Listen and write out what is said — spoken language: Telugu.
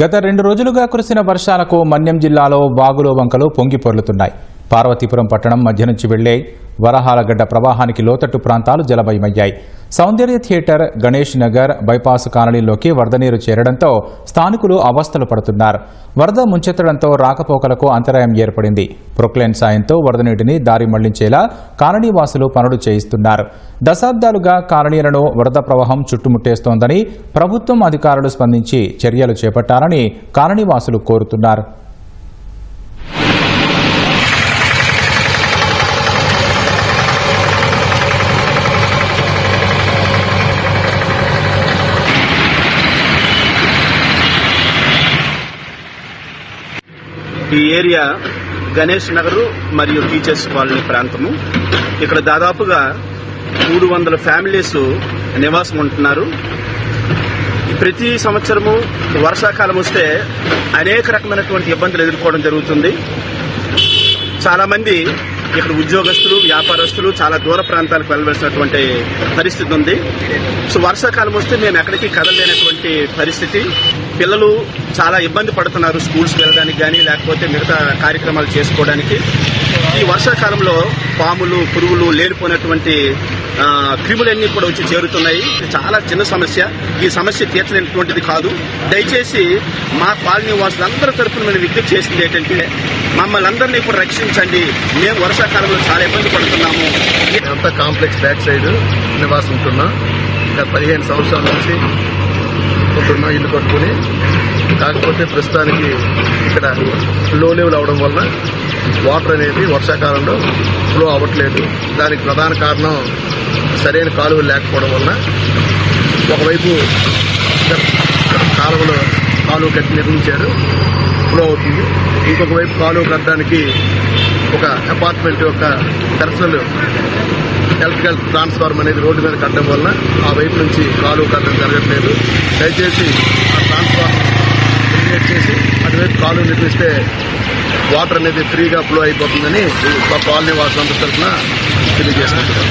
గత రెండు రోజులుగా కురిసిన వర్షాలకు మన్యం జిల్లాలో వాగులు వంకలు పొంగి పొర్లుతున్నాయి. పార్వతీపురం పట్టణం మధ్య నుంచి వెళ్ళే వరహాలగడ్డ ప్రవాహానికి లోతట్టు ప్రాంతాలు జలమయమయ్యాయి. సౌందర్య థియేటర్ గణేష్ నగర్ బైపాస్ కాలనీలోకి వరద నీరు చేరడంతో స్థానికులు అవస్థలు పడుతున్నారు. వరద ముంచెత్తడంతో రాకపోకలకు అంతరాయం ఏర్పడింది. ప్రొక్లైన్ సాయంతో వరద నీటిని దారి మళ్ళించేలా కాలనీ వాసులు పనులు చేయిస్తున్నారు. దశాబ్దాలుగా కాలనీలను వరద ప్రవాహం చుట్టుముట్టేస్తోందని ప్రభుత్వం అధికారులు స్పందించి చర్యలు చేపట్టాలని కాలనీవాసులు కోరుతున్నారు. ఈ ఏరియా గణేష్ నగర్ మరియు టీచర్స్ కాలనీ ప్రాంతము. ఇక్కడ దాదాపుగా మూడు వందల ఫ్యామిలీస్ నివాసం ఉంటున్నారు. ప్రతి సంవత్సరము వర్షాకాలం వస్తే అనేక రకమైనటువంటి ఇబ్బందులు ఎదుర్కోవడం జరుగుతుంది. చాలామంది ఇక్కడ ఉద్యోగస్తులు వ్యాపారస్తులు చాలా దూర ప్రాంతాలకు వెళ్ళవలసినటువంటి పరిస్థితి ఉంది. సో వర్షాకాలం వస్తే మేము ఎక్కడికి కదలలేనటువంటి పరిస్థితి. పిల్లలు చాలా ఇబ్బంది పడుతున్నారు స్కూల్స్కి వెళ్ళడానికి కానీ లేకపోతే మిగతా కార్యక్రమాలు చేసుకోవడానికి. ఈ వర్షాకాలంలో పాములు పురుగులు లేనిపోయినటువంటి క్రిములన్నీ కూడా వచ్చి చేరుతున్నాయి. చాలా చిన్న సమస్య. ఈ సమస్య తీర్చలేనటువంటిది కాదు. దయచేసి మా కాలనీ వాసులందరి తరఫున మేము విజ్ఞప్తి చేసింది ఏంటంటే మమ్మల్ని అందరినీ కూడా రక్షించండి. మేము వర్షాకాలంలో చాలా ఇబ్బంది పడుతున్నాము. అంతా కాంప్లెక్స్ బ్యాక్ సైడ్ నివాసం ఉంటున్నాం. ఇంకా పదిహేను సంవత్సరాల నుంచి ఉంటున్నాం ఇల్లు కట్టుకుని కాకపోతే ప్రస్తుతానికి ఇక్కడ లో లెవెల్ అవడం వలన వాటర్ అనేది వర్షాకాలంలో ఫ్లో అవ్వట్లేదు. దానికి ప్రధాన కారణం సరైన కాలువలు లేకపోవడం వలన ఒకవైపు కాలువలో కాలువ కట్టి నిర్మించారు ఫ్లో అవుతుంది. ఇంకొక వైపు కాలువ కట్టడానికి ఒక అపార్ట్మెంట్ యొక్క పర్సనల్ ఎలక్ట్రికల్ ట్రాన్స్ఫార్మ్ అనేది రోడ్డు మీద కట్టడం వలన ఆ వైపు నుంచి కాలువ కట్టడం జరగట్లేదు. దయచేసి ఆ ట్రాన్స్ఫార్మ్ ఎలిమినేట్ చేసి అటువైపు కాలువ నిర్మిస్తే వాటర్ అనేది ఫ్రీగా ఫ్లో అయిపోతుందని మా కాలనీ వాసులందరి తరఫున తెలియజేస్తున్నాం